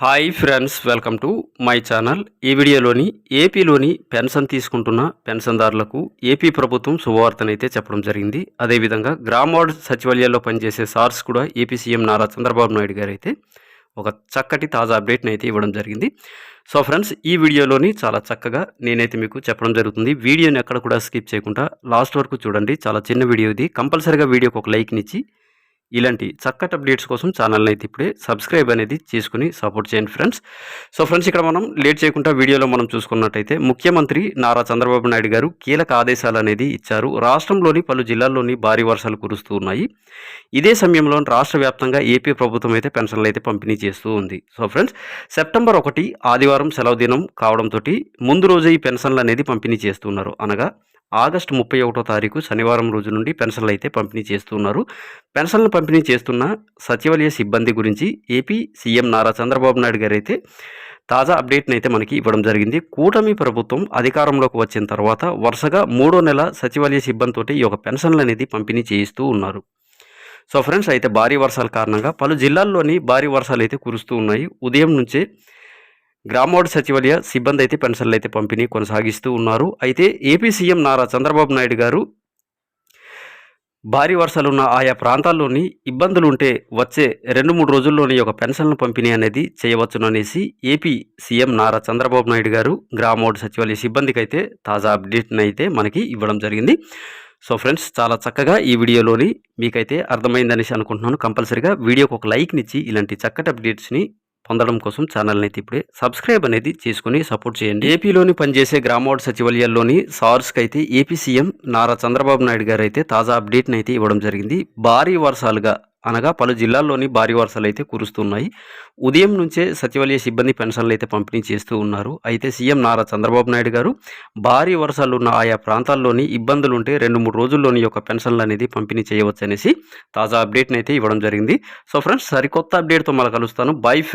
Hi friends welcome to my channel. ఈ వీడియోలోని ఏపీలోని పెన్షన్ తీసుకుంటున్న పెన్షన్దారులకు ఏపీ ప్రభుత్వం శుభవార్తనైతే చెప్పడం జరిగింది. అదేవిధంగా గ్రామవార్డ్ సచివాలయాల్లో పనిచేసే సార్స్ కూడా ఏపీ సీఎం నారా చంద్రబాబు నాయుడు గారు అయితే ఒక చక్కటి తాజా అప్డేట్ని అయితే ఇవ్వడం జరిగింది. సో ఫ్రెండ్స్ ఈ వీడియోలోని చాలా చక్కగా నేనైతే మీకు చెప్పడం జరుగుతుంది. వీడియోని ఎక్కడ కూడా స్కిప్ చేయకుండా లాస్ట్ వరకు చూడండి. చాలా చిన్న వీడియో ఇది కంపల్సరీగా వీడియోకి ఒక లైక్నిచ్చి ఇలాంటి చక్కటి అప్డేట్స్ కోసం ఛానల్ని అయితే ఇప్పుడే సబ్స్క్రైబ్ అనేది చేసుకుని సపోర్ట్ చేయండి ఫ్రెండ్స్. సో ఫ్రెండ్స్ ఇక్కడ మనం లేట్ చేయకుండా వీడియోలో మనం చూసుకున్నట్టయితే ముఖ్యమంత్రి నారా చంద్రబాబు నాయుడు గారు కీలక ఆదేశాలు అనేది ఇచ్చారు. రాష్ట్రంలోని పలు జిల్లాల్లోని భారీ వర్షాలు కురుస్తూ ఉన్నాయి. ఇదే సమయంలో రాష్ట్ర వ్యాప్తంగా ఏపీ ప్రభుత్వం అయితే పెన్షన్లు అయితే పంపిణీ చేస్తూ ఉంది. సో ఫ్రెండ్స్ సెప్టెంబర్ ఒకటి ఆదివారం సెలవు దినం కావడంతో ముందు రోజే ఈ పెన్షన్లు అనేది పంపిణీ చేస్తున్నారు. అనగా ఆగస్టు ముప్పై ఒకటో తారీఖు శనివారం రోజు నుండి పెన్షన్లు అయితే పంపిణీ చేస్తున్నారు పెన్షన్లు పంపిణీ చేస్తున్న సచివాలయ సిబ్బంది గురించి ఏపీ సీఎం నారా చంద్రబాబు నాయుడు గారు అయితే తాజా అప్డేట్ని అయితే మనకి ఇవ్వడం జరిగింది. కూటమి ప్రభుత్వం అధికారంలోకి వచ్చిన తర్వాత వరుసగా మూడో నెల సచివాలయ సిబ్బందితోటి ఈ యొక్క పెన్షన్లు అనేది పంపిణీ చేయిస్తూ ఉన్నారు. సో ఫ్రెండ్స్ అయితే భారీ వర్షాల కారణంగా పలు జిల్లాల్లోని భారీ వర్షాలు అయితే కురుస్తూ ఉన్నాయి. ఉదయం నుంచే గ్రామోడ్ సచివాలయ సిబ్బంది అయితే పెన్షన్లు అయితే పంపిణీ కొనసాగిస్తూ ఉన్నారు. అయితే ఏపీ సీఎం నారా చంద్రబాబు నాయుడు గారు భారీ వర్షాలు ఉన్న ఆయా ప్రాంతాల్లోని ఇబ్బందులు ఉంటే వచ్చే రెండు మూడు రోజుల్లోని ఒక పెన్షన్ల పంపిణీ అనేది చేయవచ్చుననేసి ఏపీ సీఎం నారా చంద్రబాబు నాయుడు గారు గ్రామోడ్ సచివాలయ సిబ్బందికి అయితే తాజా అప్డేట్ని అయితే మనకి ఇవ్వడం జరిగింది. సో ఫ్రెండ్స్ చాలా చక్కగా ఈ వీడియోలోని మీకైతే అర్థమైందనేసి అనుకుంటున్నాను. కంపల్సరీగా వీడియోకి ఒక లైక్నిచ్చి ఇలాంటి చక్కటి అప్డేట్స్ని పొందడం కోసం ఛానల్ని అయితే ఇప్పుడే సబ్స్క్రైబ్ అనేది చేసుకుని సపోర్ట్ చేయండి. ఏపీలోని పనిచేసే గ్రామవార్డు సచివాలయాల్లోని సార్స్కి అయితే ఏపీ సీఎం నారా చంద్రబాబు నాయుడు గారు అయితే తాజా అప్డేట్ని అయితే ఇవ్వడం జరిగింది. భారీ వర్షాలుగా అనగా పలు జిల్లాల్లోని భారీ వర్షాలు అయితే కురుస్తున్నాయి. ఉదయం నుంచే సచివాలయ సిబ్బంది పెన్షన్లు అయితే పంపిణీ చేస్తూ ఉన్నారు. అయితే సీఎం నారా చంద్రబాబు నాయుడు గారు భారీ వర్షాలు ఉన్న ఆయా ప్రాంతాల్లోని ఇబ్బందులు ఉంటే రెండు మూడు రోజుల్లోని యొక్క పెన్షన్లు అనేది పంపిణీ చేయవచ్చు అనేసి తాజా అప్డేట్ని అయితే ఇవ్వడం జరిగింది. సో ఫ్రెండ్స్ సరికొత్త అప్డేట్తో మళ్ళీ కలుస్తాను. బై